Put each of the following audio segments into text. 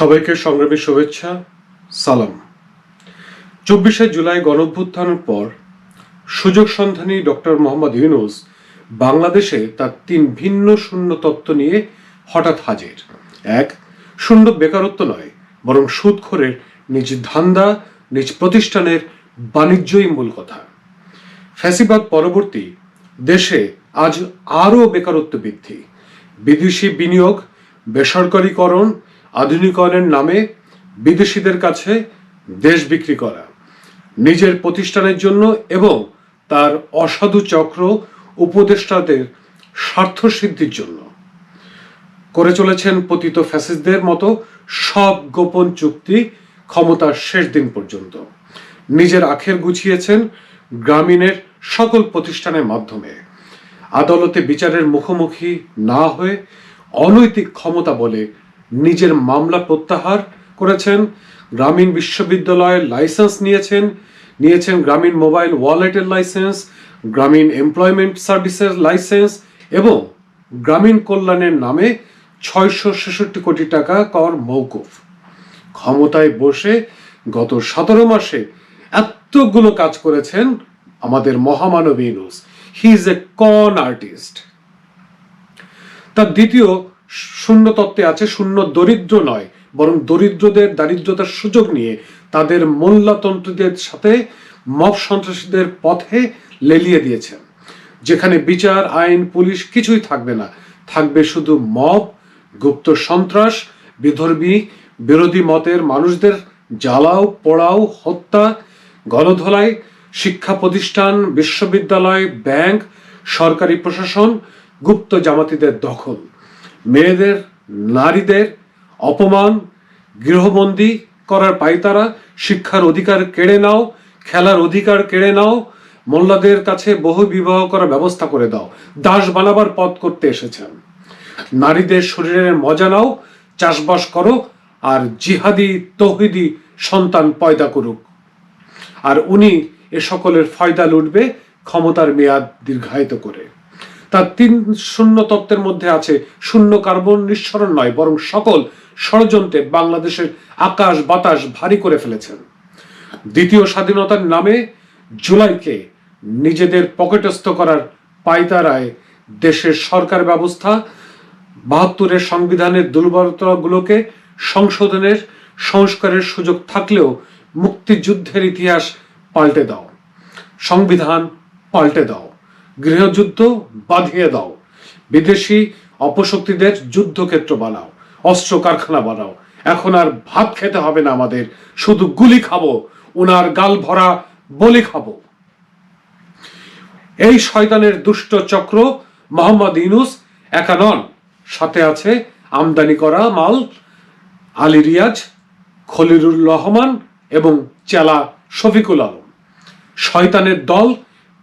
সবাইকে সংগ্রামী শুভেচ্ছা, সালাম। চব্বিশে জুলাই গণঅভ্যুত্থানের পর সুযোগ সন্ধানী ডক্টর মোহাম্মদ ইউনুস বাংলাদেশে তার তিন ভিন্ন শূন্য তত্ত্ব নিয়ে হঠাৎ হাজির। এক, শূন্য বেকারত্ব নয়, বরং সুদখোরের নিজ ধান্দা, নিজ প্রতিষ্ঠানের বাণিজ্যই মূল কথা। ফ্যাসিবাদ পরবর্তী, দেশে আজ আরও বেকারত্ব বৃদ্ধি। বিদেশি বিনিয়োগ, বেসরকারীকরণ আধুনিকরণের নামে বিদেশিদের কাছে দেশ বিক্রি করা, নিজের প্রতিষ্ঠানের জন্য এবং তার অসাধু চক্র উপদেষ্টাদের স্বার্থ সিদ্ধির জন্য। করে চলেছেন পতিত ফ্যাসিস্টদের মতো সব গোপন চুক্তি ক্ষমতার শেষ দিন পর্যন্ত। নিজের আখের গুছিয়েছেন গ্রামীণের সকল প্রতিষ্ঠানের মাধ্যমে। আদালতে বিচারের মুখোমুখি না হয়ে অনৈতিক ক্ষমতা বলে নিজের মামলা প্রত্যাহার করেছেন, গ্রামীণ বিশ্ববিদ্যালয়ের লাইসেন্স নিয়েছেন নিয়েছেন গ্রামীণ মোবাইল ওয়ালেটের লাইসেন্স, গ্রামীণ এমপ্লয়মেন্ট সার্ভিসের লাইসেন্স এবং গ্রামীণ কল্যাণের নামে ছয়শো ছেষট্টি কোটি টাকা কর মৌকুফ ক্ষমতায় বসে গত সতেরো মাসে এতগুলো কাজ করেছেন আমাদের মহামানব ইনুস হি ইজ এ কন আর্টিস্ট তার দ্বিতীয় শূন্য তত্ত্বে আছে, শূন্য দরিদ্র নয়, বরং দরিদ্রদের দারিদ্রতার সুযোগ নিয়ে তাদের মোল্লাতন্ত্রীদের সাথে মব সন্ত্রাসীদের পথে লেলিয়ে দিয়েছেন যেখানে বিচার, আইন, পুলিশ কিছুই থাকবে না। থাকবে শুধু মব, গুপ্ত সন্ত্রাস, বিধর্মী, বিরোধী মতের মানুষদের জ্বালাও, পোড়াও, হত্যা, গণধোলাই, শিক্ষা প্রতিষ্ঠান, বিশ্ববিদ্যালয়, ব্যাংক, সরকারি প্রশাসন, গুপ্ত জামাতিদের দখল। মেয়েদের, নারীদের অপমান, গৃহবন্দী করার পাইতারা, শিক্ষার অধিকার কেড়ে নাও, খেলার অধিকার কেড়ে নাও, মোল্লাদের কাছে বহু বিবাহ করার ব্যবস্থা করে দাও, দাস বানাবার পথ করতে এসেছেন। নারীদের শরীরের মজা নাও, চাষবাস করো, আর জিহাদি, তৌহিদি সন্তান পয়দা করুক। আর উনি এ সকলের ফয়দা লুটবে ক্ষমতার মেয়াদ দীর্ঘায়িত করে। তার তিন শূন্য তত্ত্বের মধ্যে আছে, শূন্য কার্বন নিঃসরণ নয়, বরং সকল ষড়যন্ত্রে বাংলাদেশের আকাশ বাতাস ভারী করে ফেলেছেন। দ্বিতীয় স্বাধীনতার নামে জুলাইকে নিজেদের পকেটস্থ করার পাইতারায় দেশের সরকার ব্যবস্থা, বাহাত্তরের সংবিধানের দুর্বলতাগুলোকে সংশোধনের সংস্কারের সুযোগ থাকলেও মুক্তিযুদ্ধের ইতিহাস পাল্টে দাও, সংবিধান পাল্টে দাও। গৃহযুদ্ধ বাঁধিয়ে দাও। বিদেশি অপশক্তিদের যুদ্ধক্ষেত্র বানাও, অস্ত্র কারখানা বানাও। এখন আর ভাত খেতে হবে না আমাদের, শুধু গুলি খাব ওনার গাল ভরা বলি খাব। এই শয়তানের দুষ্ট চক্র মোহাম্মদ ইনুস একা নন, সাথে আছে আমদানি করা মাল আলী রিয়াজ, খলিলুর রহমান এবং চেলা শফিকুল আলম। শয়তানের দল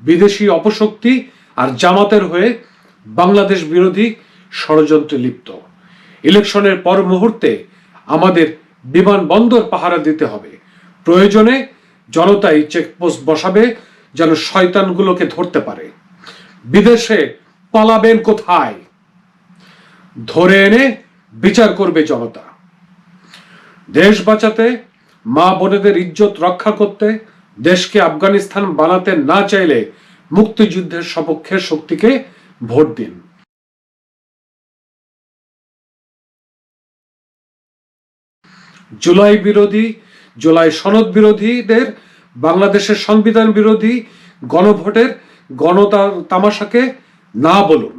বিদেশি অপশক্তি আর জামাতের হয়ে বাংলাদেশ বিরোধী ষড়যন্ত্রে লিপ্ত। ইলেকশনের পর মুহূর্তে আমাদের বিমানবন্দর পাহারা দিতে হবে। প্রয়োজনে জনতাই চেকপোস্ট বসাবে যেন শয়তানগুলোকে ধরতে পারে। বিদেশে পালাবেন কোথায়? ধরে এনে বিচার করবে জনতা। দেশ বাঁচাতে, মা বোনেদের ইজ্জত রক্ষা করতে দেশকে আফগানিস্তান বানাতে না চাইলে মুক্তিযুদ্ধের সপক্ষের শক্তিকে ভোট দিন। জুলাই বিরোধী, জুলাই সনদ বিরোধীদের বাংলাদেশের সংবিধান বিরোধী গণভোটের গণতা তামাশাকে না বলুন।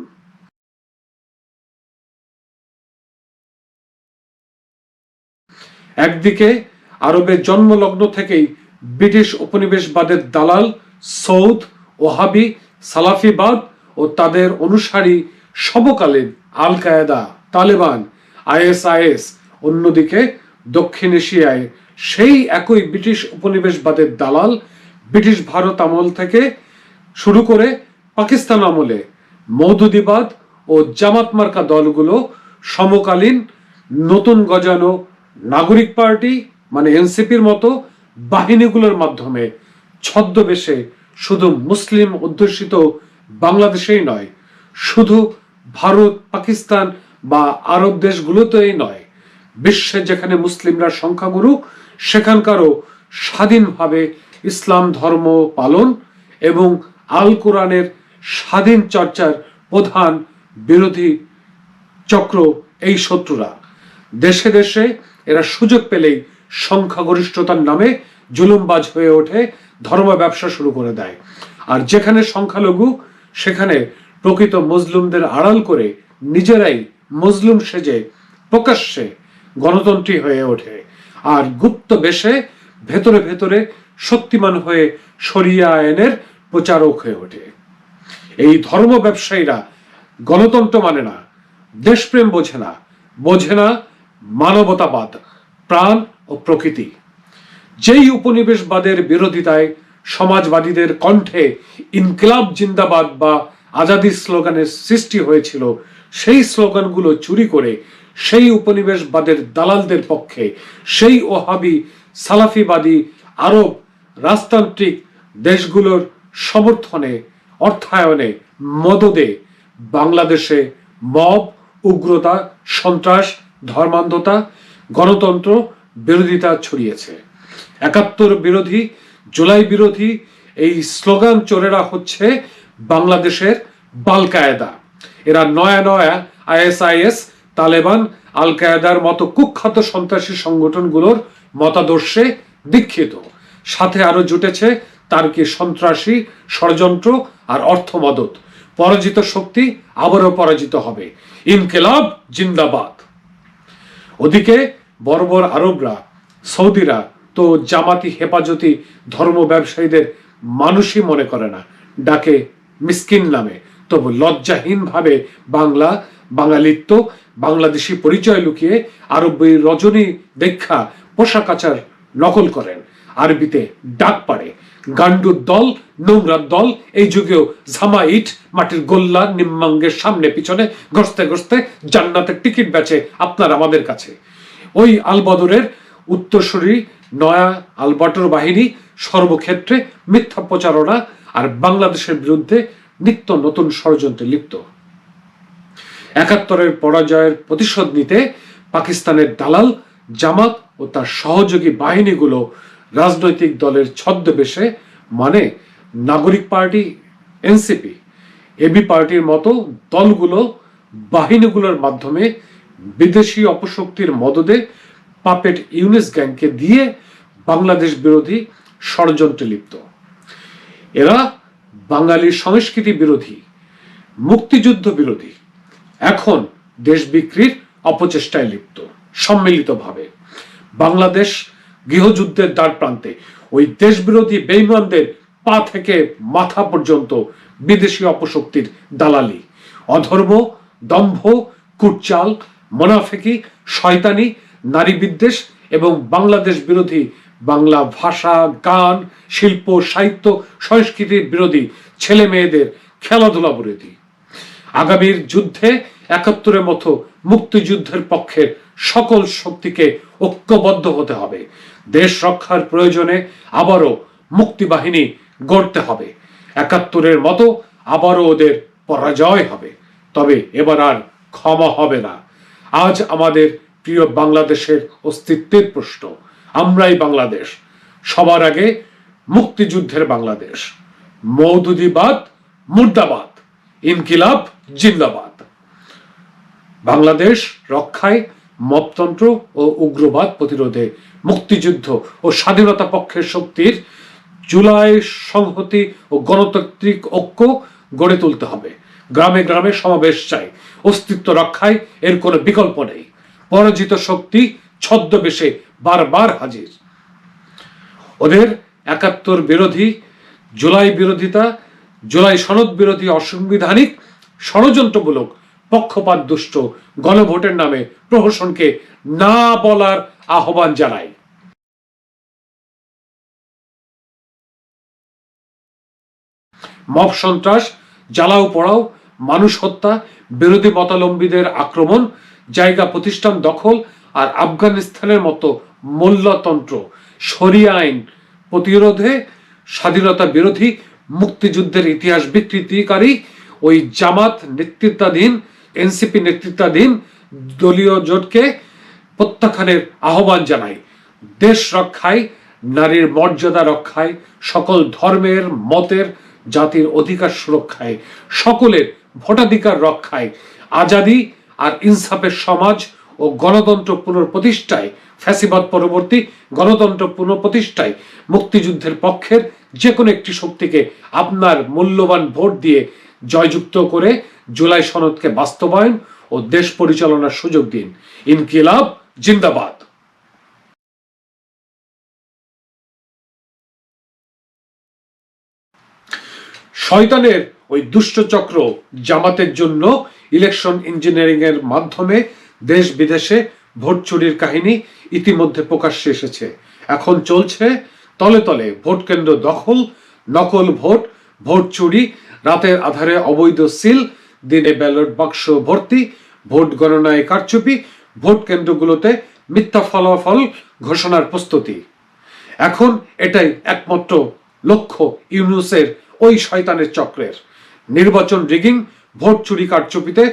একদিকে আরবের জন্মলগ্ন থেকেই ব্রিটিশ উপনিবেশবাদের দালাল সৌদ, ওহাবি, সালাফিবাদ ও তাদের অনুসারী সমকালীন আল কায়েদা তালেবান, আইএসআইএস, অন্যদিকে দক্ষিণ এশিয়ায় সেই একই ব্রিটিশ উপনিবেশবাদের দালাল ব্রিটিশ ভারত আমল থেকে শুরু করে পাকিস্তান আমলে মৌদুদিবাদ ও জামাত মার্কা দলগুলো সমকালীন নতুন গজানো নাগরিক পার্টি মানে এনসিপির মতো বাহিনীগুলোর মাধ্যমে ছদ্মবেশে শুধু মুসলিম অধ্যুষিত বাংলাদেশেই নয়, শুধু ভারত, পাকিস্তান বা আরব দেশগুলোতেই নয়, বিশ্বে যেখানে মুসলিমরা সংখ্যাগুরু, সেখানকারও স্বাধীনভাবে ইসলাম ধর্ম পালন এবং আল কোরআনের স্বাধীন চর্চার প্রধান বিরোধী চক্র এই শত্রুরা। দেশে দেশে এরা সুযোগ পেলেই সংখ্যাগরিষ্ঠতার নামে জুলুমবাজ হয়ে ওঠে, ধর্ম ব্যবসা শুরু করে দেয়। আর যেখানে সংখ্যালঘু, সেখানে প্রকৃত মজলুমদের আড়াল করে নিজেরাই মজলুম সেজে প্রকাশ্যে গণতন্ত্রী হয়ে ওঠে। আর গুপ্ত বেশে ভেতরে ভেতরে শক্তিমান হয়ে সরিয়া আইনের প্রচারক হয়ে ওঠে। এই ধর্ম ব্যবসায়ীরা গণতন্ত্র মানে না, দেশপ্রেম বোঝে না বোঝে না মানবতাবাদ, প্রাণ ও প্রকৃতি। যেই উপনিবেশবাদের বিরোধিতায় সমাজবাদীদের কণ্ঠে ইনকিলাব জিন্দাবাদ বা আজাদি স্লোগানের সৃষ্টি হয়েছিল, সেই স্লোগানগুলো চুরি করে সেই উপনিবেশবাদের দালালদের পক্ষে সেই ওহাবি, সালাফিবাদী, আরব রাজতান্ত্রিক দেশগুলোর সমর্থনে, অর্থায়নে মদদে বাংলাদেশে মব, উগ্রতা, সন্ত্রাস, ধর্মান্ধতা, গণতন্ত্র বিরোধিতা ছড়িয়েছে। একাত্তর বিরোধী, জুলাই বিরোধী এই স্লোগান চোরেরা হচ্ছে বাংলাদেশের বাল কায়দা এরা নয়া নয়া আইএসআইএস, তালেবান আল কায়দার মতো কুখ্যাত সন্ত্রাসী সংগঠনগুলোর মতাদর্শে দীক্ষিত। সাথে আরও জুটেছে তার কি সন্ত্রাসী, ষড়যন্ত্র আর অর্থ মদত পরাজিত শক্তি আবারও পরাজিত হবে। ইনকেলাব জিন্দাবাদ। ওদিকে বর্বর আরবরা, সৌদিরা তো জামাতি হেফাজতি ধর্ম ব্যবসায়ীদের মানুষই মনে করে না। ডাকে মিসকিন নামে। তবু লজ্জাহীনভাবে বাংলা বাঙালিত্ব বাংলাদেশি পরিচয় লুকিয়ে আরবী রজনী দেখা পোশাক আচার নকল করেন। আরবিতে ডাক পাড়ে, গান্ডুর দল, নোংরার দল, এই যুগেও ঝামাইট মাটির গোল্লা নিম্মাঙ্গের সামনে পিছনে গসতে গসতে জান্নাতের টিকিট বেচে আপনার আমাদের কাছে। ওই আলবদরের উত্তরসূরি নয়া আলবাটর বাহিনী সর্বক্ষেত্রে মিথ্যা প্রচারণা আর বাংলাদেশের বিরুদ্ধে নিত্য নতুন ষড়যন্ত্রে লিপ্ত। একাত্তরের পরাজয়ের প্রতিশোধ নিতে পাকিস্তানের দালাল, জামাত ও তার সহযোগী বাহিনীগুলো রাজনৈতিক দলের ছদ্মবেশে মানে নাগরিক পার্টি, এনসিপি, এবি পার্টির মতো দলগুলো বাহিনীগুলোর মাধ্যমে বিদেশি অপশক্তির মদদে পাপেট ইউনিস গ্যাংকে দিয়ে বাংলাদেশ বিরোধী ষড়যন্ত্রে লিপ্ত। এরা বাঙালির সংস্কৃতি বিরোধী, মুক্তিযুদ্ধ বিরোধী, এখন দেশ বিক্রির অপচেষ্টায় লিপ্ত, সম্মিলিতভাবে। বাংলাদেশ গৃহযুদ্ধের দ্বার প্রান্তে ওই দেশ বিরোধী বেইমানদের পা থেকে মাথা পর্যন্ত বিদেশি অপশক্তির দালালি, অধর্ম, দম্ভ, কুটচাল মোনাফেকি, শয়তানি নারী বিদ্বেষ এবং বাংলাদেশ বিরোধী বাংলা ভাষা, গান, শিল্প, সাহিত্য, সংস্কৃতির বিরোধী ছেলে মেয়েদের খেলাধুলা বিরোধী আগামীর যুদ্ধে একাত্তরের মতো মুক্তিযুদ্ধের পক্ষে সকল শক্তিকে ঐক্যবদ্ধ হতে হবে। দেশ রক্ষার প্রয়োজনে আবারও মুক্তিবাহিনী গড়তে হবে। একাত্তরের মতো আবারও ওদের পরাজয় হবে। তবে এবার আর ক্ষমা হবে না। আজ আমাদের প্রিয় বাংলাদেশের অস্তিত্বের প্রশ্ন, আমরাই বাংলাদেশ, সবার আগে মুক্তিযুদ্ধের বাংলাদেশ মৌদুদিবাদ মুর্দাবাদ, ইনকিলাব, জিন্দাবাদ। বাংলাদেশ রক্ষায়, মপতন্ত্র ও উগ্রবাদ প্রতিরোধে মুক্তিযুদ্ধ ও স্বাধীনতা পক্ষের শক্তির জুলাই সংহতি ও গণতান্ত্রিক ঐক্য গড়ে তুলতে হবে। গ্রামে গ্রামে সমাবেশ চাই। অস্তিত্ব রক্ষায় এর কোনো বিকল্প নেই। পরাজিত শক্তি ছদ্মবেশে বারবার হাজির। ওদের একাত্তর বিরোধী, জুলাই বিরোধিতা, জুলাই সনদ বিরোধী অসাংবিধানিক, ষড়যন্ত্রমূলক, পক্ষপাত দুষ্ট গণভোটের নামে প্রহসনকে না বলার আহ্বান জানায় সন্ত্রাস জ্বালাও, পড়াও, মানুষ হত্যা, বিরোধী মতালম্বীদের আক্রমণ, জায়গা প্রতিষ্ঠান দখল আর আফগানিস্তানের মতো মূল্যতন্ত্র সরিয়া আইন প্রতিরোধে স্বাধীনতা বিরোধী মুক্তিযুদ্ধের ইতিহাস বিকৃতিকারী ওই জামাত নেতৃত্বাধীন, এনসিপি নেতৃত্বাধীন দলীয় জোটকে প্রত্যাখ্যানের আহ্বান জানাই দেশ রক্ষায়, নারীর মর্যাদা রক্ষায়, সকল ধর্মের, মতের জাতির অধিকার সুরক্ষায়, সকলের ভোটাধিকার রক্ষায়, আজাদি আর ইনসাফের সমাজ ও গণতন্ত্র পুনঃপ্রতিষ্ঠায়, ফ্যাসিবাদ পরবর্তী গণতন্ত্র পুনঃপ্রতিষ্ঠায়, মুক্তিযুদ্ধের পক্ষের যে কোনো একটি শক্তিকে আপনার মূল্যবান ভোট দিয়ে জয়যুক্ত করে জুলাই সনদকে বাস্তবায়ন ও দেশ পরিচালনার সুযোগ দিন। ইনকিলাব জিন্দাবাদ। শয়তানের ওই দুষ্টচক্র জামাতের জন্য ইলেকশন ইঞ্জিনিয়ারিং এর মাধ্যমে দেশ বিদেশে ভোট চুরির কাহিনী ইতিমধ্যে প্রকাশ্যে এসেছে। এখন চলছে তলে তলে ভোট কেন্দ্র দখল, নকল ভোট ভোট চুরি, রাতের আধারে অবৈধ সিল, দিনে ব্যালট বাক্স ভর্তি, ভোট গণনায় কারচুপি, ভোট কেন্দ্রগুলোতে মিথ্যা ফলাফল ঘোষণার প্রস্তুতি। এখন এটাই একমাত্র লক্ষ্য ইউনুসের ওই শয়তানের চক্রের। নির্বাচন রিগিং, ভোট চুরি কারচুপিতে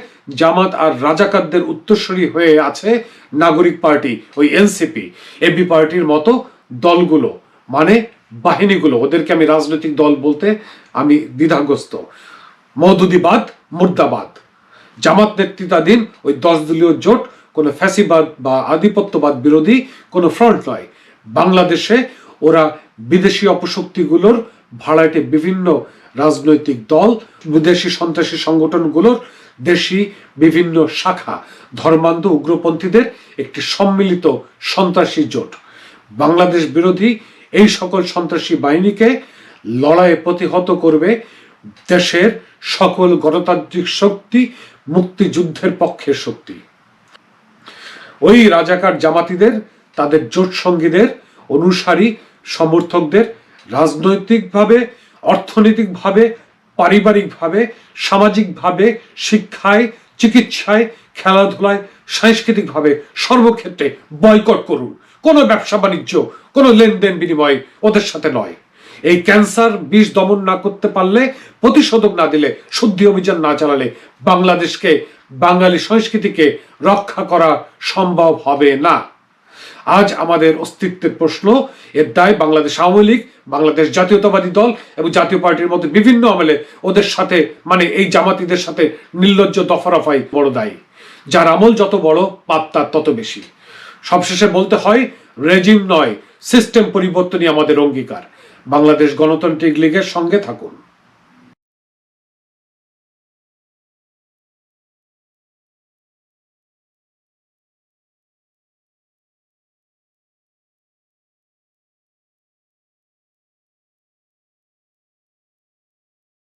জামাত আর রাজাকারদের উত্তরসূরি হয়ে আছে নাগরিক পার্টি, ওই এনসিপি। এবি পার্টির মতো দলগুলো মানে বাহিনীগুলো, ওদেরকে আমি রাজনৈতিক দল বলতে আমি দ্বিধাগ্রস্ত। মৌদুদিবাদ মুর্দাবাদ। জামাত নেতৃত্বাধীন ওই দশ দলীয় জোট, কোনো ফ্যাসিবাদ বা আধিপত্যবাদ বিরোধী কোনো ফ্রন্ট নয়। বাংলাদেশে ওরা বিদেশি অপশক্তিগুলোর ভাড়াটে বিভিন্ন রাজনৈতিক দল, বিদেশি সন্ত্রাসী সংগঠনগুলোর দেশি বিভিন্ন শাখা, ধর্মান্ধ উগ্রপন্থীদের একটি সম্মিলিত সন্ত্রাসী জোট। বাংলাদেশ বিরোধী এই সকল সন্ত্রাসী বাহিনীকে লড়াইয়ে প্রতিহত করবে দেশের সকল গণতান্ত্রিক শক্তি, মুক্তিযুদ্ধের পক্ষের শক্তি। ওই রাজাকার জামাতিদের, তাদের জোট সঙ্গীদের, অনুসারী সমর্থকদের রাজনৈতিকভাবে, অর্থনৈতিকভাবে, পারিবারিকভাবে, সামাজিকভাবে, শিক্ষায়, চিকিৎসায়, খেলাধুলায়, সাংস্কৃতিকভাবে সর্বক্ষেত্রে বয়কট করুন। কোনো ব্যবসা বাণিজ্য, কোনো লেনদেন বিনিময় ওদের সাথে নয়। এই ক্যান্সার বিষ দমন না করতে পারলে প্রতিষেধক না দিলে, শুদ্ধি অভিযান না চালালে বাংলাদেশকে, বাঙালি সংস্কৃতিকে রক্ষা করা সম্ভব হবে না। আজ আমাদের অস্তিত্বের প্রশ্ন। এর দায় বাংলাদেশ আওয়ামী লীগ, বাংলাদেশ জাতীয়তাবাদী দল এবং জাতীয় পার্টির মধ্যে বিভিন্ন আমলে ওদের সাথে মানে এই জামাতিদের সাথে নির্লজ্জ দফারফাই বড় দায়ী। যার আমল যত বড়, পাপ তার তত বেশি। সবশেষে বলতে হয়, রেজিম নয়, সিস্টেম পরিবর্তনই আমাদের অঙ্গীকার। বাংলাদেশ গণতান্ত্রিক লীগের সঙ্গে থাকুন।